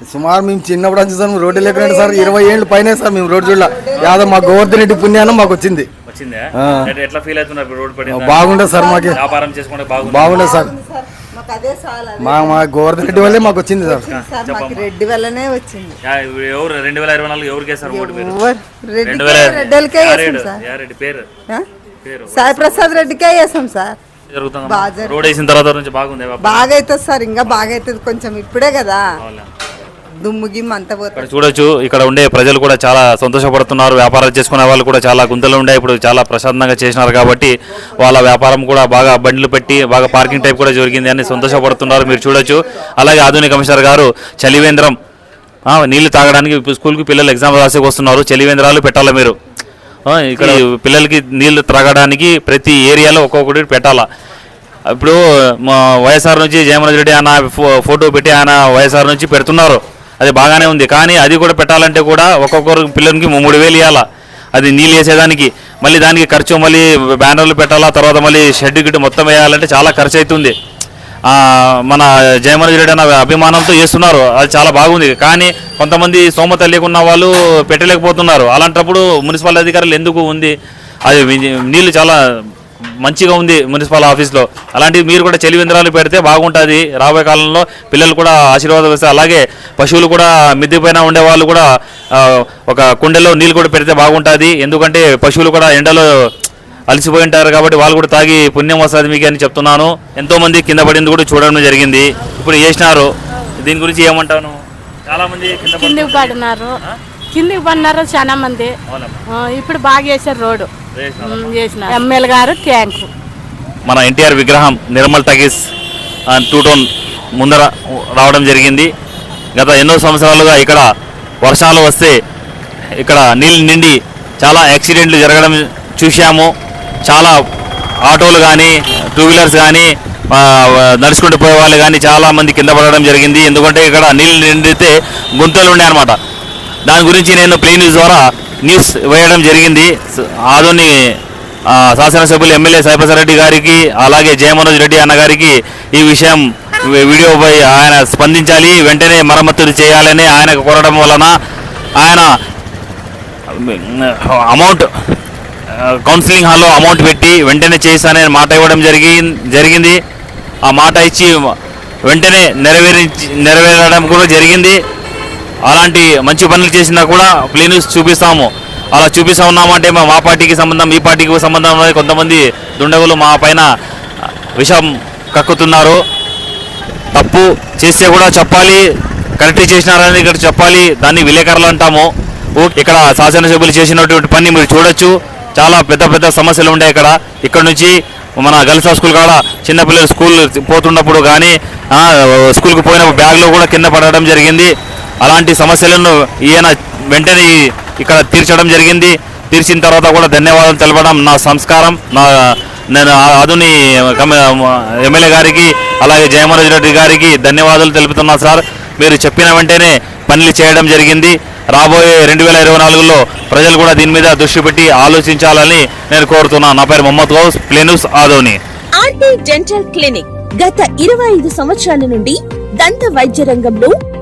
సుమారు మేము చిన్నప్పుడు నుంచి సార్ రోడ్డు లేకుండా సార్ ఇరవై ఏళ్ళు పైన సార్ మేము రోడ్డు చూడాల. యాదో మా గోవర్ధన్ రెడ్డి పుణ్యానం మాకు వచ్చింది. ఎట్లా- ఫీల్ అవుతున్నారు బాగుండదు సార్ మాకు. వ్యాపారం చేసుకుంటే బాగుంది బాగుండదు సార్. మాకు అదే చాలా మా మా గోవర్ధన్ రెడ్డి వల్లే మాకు వచ్చింది సార్. సార్ మాకు రెడ్డి వల్లనే వచ్చింది. ఎవరు? రెండు వేల ఇరవై నాలుగు ఎవరికి ఓటు సార్. పేరు? ఆ? పేరు సాయి ప్రసాద్ రెడ్డికే వేసాం సార్. జరుగుతుంది. రోడ్ వేసిన తర్వాత నుంచి బాగుంది బాగా అవుతుంది సార్ ఇంకా బాగా అవుతుంది కొంచెం ఇప్పుడే కదా. దుమ్ము గిమ్ము అంతా ఇక్కడ చూడొచ్చు ఇక్కడ ఉండే ప్రజలు కూడా చాలా సంతోషపడుతున్నారు. వ్యాపారాలు చేసుకునే వాళ్ళు కూడా చాలా గుంతలు ఉండే ఇప్పుడు చాలా ప్రశాంతంగా చేసినారు కాబట్టి వాళ్ళ వ్యాపారం కూడా బాగా బండ్లు పెట్టి బాగా పార్కింగ్ టైప్ కూడా జరిగింది అని సంతోషపడుతున్నారు. మీరు చూడొచ్చు. అలాగే ఆధునిక కమిషనర్ గారు చలివేంద్రం నీళ్ళు తాగడానికి స్కూల్కి పిల్లలు ఎగ్జామ్ రాసేకి వస్తున్నారు. చలివేంద్రాలు పెట్టాలా మీరు? ఇక్కడ పిల్లలకి నీళ్ళు త్రాగడానికి ప్రతి ఏరియాలో ఒక్కొక్కటి పెట్టాలా? ఇప్పుడు మా వైఎస్ఆర్ నుంచి జయమోహన్ రెడ్డి ఆయన ఫోటో పెట్టి ఆయన వైఎస్ఆర్ నుంచి పెడుతున్నారు. అది బాగానే ఉంది. కానీ అది కూడా పెట్టాలంటే కూడా ఒక్కొక్కరు పిల్లలకి మూడు వేలు ఇవ్వాలా అది నీళ్ళు వేసేదానికి మళ్ళీ దానికి ఖర్చు మళ్ళీ బ్యానర్లు పెట్టాలా తర్వాత మళ్ళీ షెడ్ గిట్టు మొత్తం వేయాలంటే చాలా ఖర్చు అవుతుంది మన జయమన్ రెడ్డి అన్న అభిమానంతో చేస్తున్నారు. అది చాలా బాగుంది. కానీ కొంతమంది సోమత లేకున్న వాళ్ళు పెట్టలేకపోతున్నారు. అలాంటప్పుడు మున్సిపల్ అధికారులు ఎందుకు ఉంది? అది నీళ్ళు చాలా మంచిగా ఉంది మున్సిపల్ ఆఫీస్లో. అలాంటివి మీరు కూడా చలివేంద్రాలు పెడితే బాగుంటుంది. రాబోయే కాలంలో పిల్లలు కూడా ఆశీర్వాదం వస్తే అలాగే పశువులు కూడా మిద్దె పైన ఉండే వాళ్ళు కూడా ఒక కుండెలో నీళ్ళు కూడా పెడితే బాగుంటుంది. ఎందుకంటే పశువులు కూడా ఎండలో అలసిపోయి ఉంటారు కాబట్టి వాళ్ళు కూడా తాగి పుణ్యం వస్తుంది మీకు అని చెప్తున్నాను. ఎంతో మంది కింద పడింది కూడా చూడడం జరిగింది. ఇప్పుడు చేసినారు. దీని గురించి ఏమంటాను? చాలా మంది కింద పడి- కిందికి పడినారు. కిందికి పడినారు చాలా మంది ఇప్పుడు బాగా చేశారు రోడ్డు. ఎమ్మెల్యే గారు ట్యాంకు మన ఎన్టీఆర్ విగ్రహం నిర్మల్ తగిస్ టూ టౌన్ ముందర రావడం జరిగింది. గత ఎన్నో సంవత్సరాలుగా ఇక్కడ వర్షాలు వస్తే ఇక్కడ నీళ్ళు నిండి చాలా యాక్సిడెంట్లు జరగడం చూశాము. చాలా ఆటోలు కానీ టూ వీలర్స్ కానీ నడుచుకుంటూ పోయే వాళ్ళు కానీ చాలా మంది కింద పడడం జరిగింది. ఎందుకంటే ఇక్కడ నీళ్ళు నిండితే గుంతలు ఉన్నాయి అనమాట దాని గురించి నేను ప్లే న్యూస్ ద్వారా న్యూస్ వేయడం జరిగింది. ఆదోని శాసనసభ్యులు ఎమ్మెల్యే సాయిప్రసాద్ రెడ్డి గారికి అలాగే జయమనోజ్ రెడ్డి అన్న గారికి ఈ విషయం వీడియోపై ఆయన స్పందించాలి. వెంటనే మరమ్మతులు చేయాలని ఆయన కోరడం వలన ఆయన అమౌంట్ కౌన్సిలింగ్ హాల్లో అమౌంట్ పెట్టి వెంటనే చేస్తానని మాట ఇవ్వడం జరిగి జరిగింది. ఆ మాట ఇచ్చి వెంటనే నెరవేరించి నెరవేరడం కూడా జరిగింది. అలాంటి మంచి పనులు చేసినా కూడా ప్లేన్స్ చూపిస్తాము. అలా చూపిస్తా ఉన్నామంటే మా పార్టీకి సంబంధం ఈ పార్టీకి సంబంధం కొంతమంది దుండగులు మా పైన విషం కక్కుతున్నారు. తప్పు చేస్తే కూడా చెప్పాలి కరెక్ట్ చేసినారని ఇక్కడ చెప్పాలి. దాన్ని విలేకరులు అంటాము. ఓ- ఇక్కడ శాసనసభ్యులు చేసినటువంటి పని మీరు చూడొచ్చు. చాలా పెద్ద పెద్ద సమస్యలు ఉంటాయి ఇక్కడ. ఇక్కడ నుంచి మన గర్ల్స్ స్కూల్ కాడ చిన్నపిల్లలు స్కూల్ పోతున్నప్పుడు కానీ స్కూల్కి పోయిన బ్యాగ్లో కూడా కింద పడడం జరిగింది. అలాంటి సమస్యలను ఈయన వెంటనే ఇక్కడ తీర్చడం జరిగింది. తీర్చిన తర్వాత కూడా ధన్యవాదాలు తెలపడం నా సంస్కారం. నా నేను అదుని ఎమ్మెల్యే గారికి అలాగే జయమరాజు రెడ్డి గారికి ధన్యవాదాలు తెలుపుతున్నా సార్. మీరు చెప్పిన వెంటనే పనులు చేయడం జరిగింది. రాబోయే రెండు వేల ఇరవై నాలుగులో ప్రజలు కూడా దీని మీద దృష్టి పెట్టి ఆలోచించాలని నేను కోరుతున్నాను నా పేరు మొహమ్మద్ గౌస్ ప్లేనూస్ ఆదోని ఆర్టీ డెంటల్ క్లినిక్ గత ఇరవై ఐదు సంవత్సరాల నుండి దంత వైద్య రంగంలో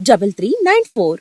double three nine four